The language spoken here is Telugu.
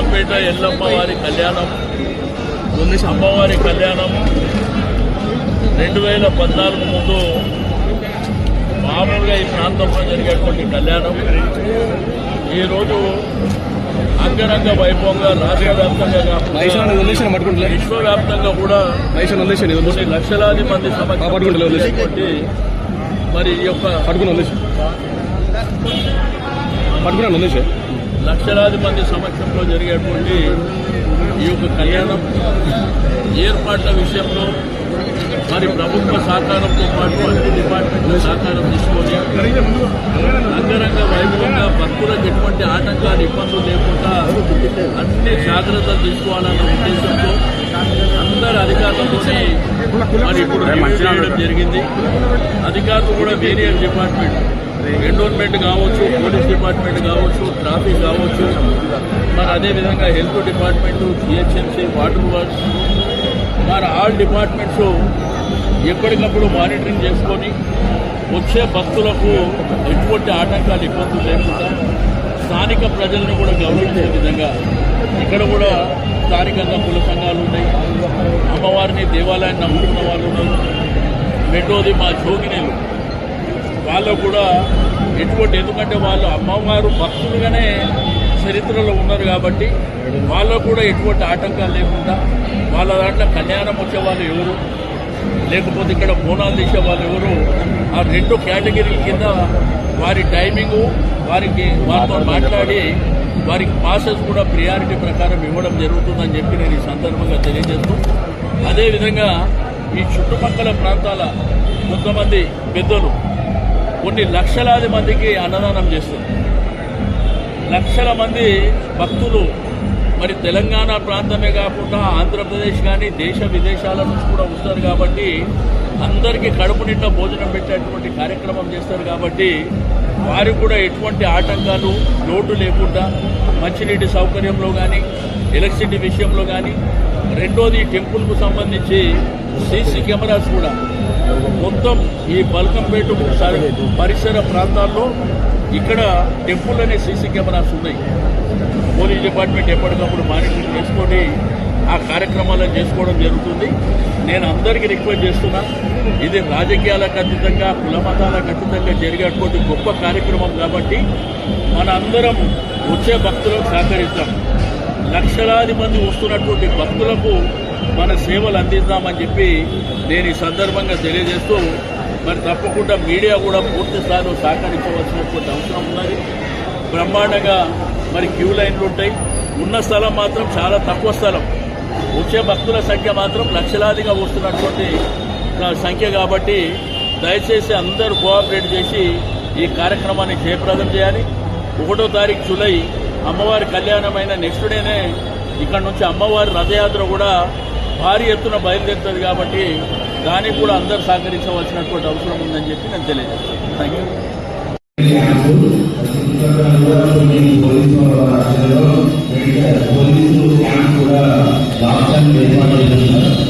బల్కంపేట ఎల్లమ్మ వారి కళ్యాణం అమ్మవారి కళ్యాణం. రెండు వేల పద్నాలుగు ముందు మామూలుగా ఈ ప్రాంతంలో జరిగేటువంటి కళ్యాణం. ఈరోజు అంగరంగ వైభవంగా రాష్ట్ర వ్యాప్తంగా నైషన్ కాకుండా వదిలేసిన పట్టుకుంటలే విశ్వవ్యాప్తంగా కూడా కొన్ని లక్షలాది మంది. సమక్షంలో మరి ఈ యొక్క పట్టుకుని పట్టుకున్నాను లక్షలాది మంది సమక్షంలో జరిగేటువంటి ఈ యొక్క కళ్యాణం ఏర్పాట్ల విషయంలో మరి ప్రభుత్వ సహకారంతో పాటు అన్ని డిపార్ట్మెంట్ల సహకారం తీసుకొని అంగరంగ వైభవంగా భక్తులకు ఎటువంటి ఆటంకాలు ఇబ్బందులు లేకుండా అన్ని జాగ్రత్తలు తీసుకోవాలన్న ఉద్దేశంతో అందరు అధికారులతో మరి ఇప్పుడు చేయడం జరిగింది. అధికారులు కూడా వేరియస్ డిపార్ట్మెంట్ ఎండోన్మెంట్ కావచ్చు పోలీస్ డిపార్ట్మెంట్ కావచ్చు ట్రాఫిక్ కావచ్చు మరి అదేవిధంగా health department GHMC water works మరి ఆల్ డిపార్ట్మెంట్స్ ఎప్పటికప్పుడు మానిటరింగ్ చేసుకొని వచ్చే భక్తులకు ఎటువంటి ఆటంకాలు ఇబ్బందులు లేకుండా స్థానిక ప్రజలను కూడా గౌరవించే విధంగా ఇక్కడ కూడా స్థానికంగా కుల సంఘాలు ఉన్నాయి. అమ్మవారిని దేవాలయాన్ని నమ్ముకున్న వాళ్ళు ఉన్నారు. రెండోది మా జోగినీలు. వాళ్ళు కూడా ఎటువంటి ఎందుకంటే వాళ్ళు అమ్మవారు భక్తులుగానే చరిత్రలో ఉన్నారు కాబట్టి వాళ్ళు కూడా ఎటువంటి ఆటంకాలు లేకుండా వాళ్ళ దాంట్లో కళ్యాణం వచ్చేవాళ్ళు ఎవరు? లేకపోతే ఇక్కడ బోనాలు తీసే వాళ్ళు ఎవరు? ఆ రెండు కేటగిరీల కింద వారి టైమింగు వారికి వారితో మాట్లాడి వారికి పాసెస్ కూడా ప్రియారిటీ ప్రకారం ఇవ్వడం జరుగుతుందని చెప్పి నేను ఈ సందర్భంగా తెలియజేస్తూ అదేవిధంగా ఈ చుట్టుపక్కల ప్రాంతాల కొంతమంది పెద్దలు కొన్ని లక్షలాది మందికి అన్నదానం చేస్తుంది. లక్షల మంది భక్తులు మరి తెలంగాణ ప్రాంతమే కాకుండా ఆంధ్రప్రదేశ్ కానీ దేశ విదేశాల నుంచి కూడా వస్తారు కాబట్టి అందరికీ కడుపు నిండా భోజనం పెట్టేటువంటి కార్యక్రమం చేస్తారు కాబట్టి వారికి కూడా ఎటువంటి ఆటంకాలు లోటు లేకుండా మంచినీటి సౌకర్యంలో కానీ ఎలక్ట్రిసిటీ విషయంలో కానీ రెండోది టెంపుల్కు సంబంధించి సీసీ కెమెరాస్ కూడా మొత్తం ఈ బల్కంపేట పరిసర ప్రాంతాల్లో ఇక్కడ టెంపుల్ అనే సీసీ కెమెరాస్ ఉన్నాయి. పోలీస్ డిపార్ట్మెంట్ ఎప్పటికప్పుడు మానిటరింగ్ చేసుకొని ఆ కార్యక్రమాలను చేసుకోవడం జరుగుతుంది. నేను అందరికీ రిక్వెస్ట్ చేస్తున్నా ఇది రాజకీయాలకు అతీతంగా కుల మతాలకు అతీతంగా జరిగేటువంటి గొప్ప కార్యక్రమం కాబట్టి మన అందరం వచ్చే భక్తులకు సహకరిస్తాం లక్షలాది మంది వస్తున్నటువంటి భక్తులకు మన సేవలు అందిద్దామని చెప్పి నేను ఈ సందర్భంగా తెలియజేస్తూ మరి తప్పకుండా మీడియా కూడా పూర్తి స్థాయిలో సహకరించవలసినటువంటి అవసరం ఉన్నది. బ్రహ్మాండంగా మరి క్యూ లైన్లు ఉంటాయి. ఉన్న స్థలం మాత్రం చాలా తక్కువ స్థలం. వచ్చే భక్తుల సంఖ్య మాత్రం లక్షలాదిగా వస్తున్నటువంటి సంఖ్య కాబట్టి దయచేసి అందరూ కోఆపరేట్ చేసి ఈ కార్యక్రమాన్ని జయప్రదం చేయాలి. ఒకటో తారీఖు జూలై అమ్మవారి కళ్యాణమైన నెక్స్ట్ డేనే ఇక్కడ నుంచి అమ్మవారి రథయాత్ర కూడా భారీ ఎత్తున బయలుదేరుతుంది కాబట్టి దానికి కూడా అందరూ సహకరించవలసినటువంటి అవసరం ఉందని చెప్పి నేను తెలియజేస్తాను థ్యాంక్ యూ పోలీసు క్యాంప్ కూడా ఏర్పాటు చేస్తున్నారు.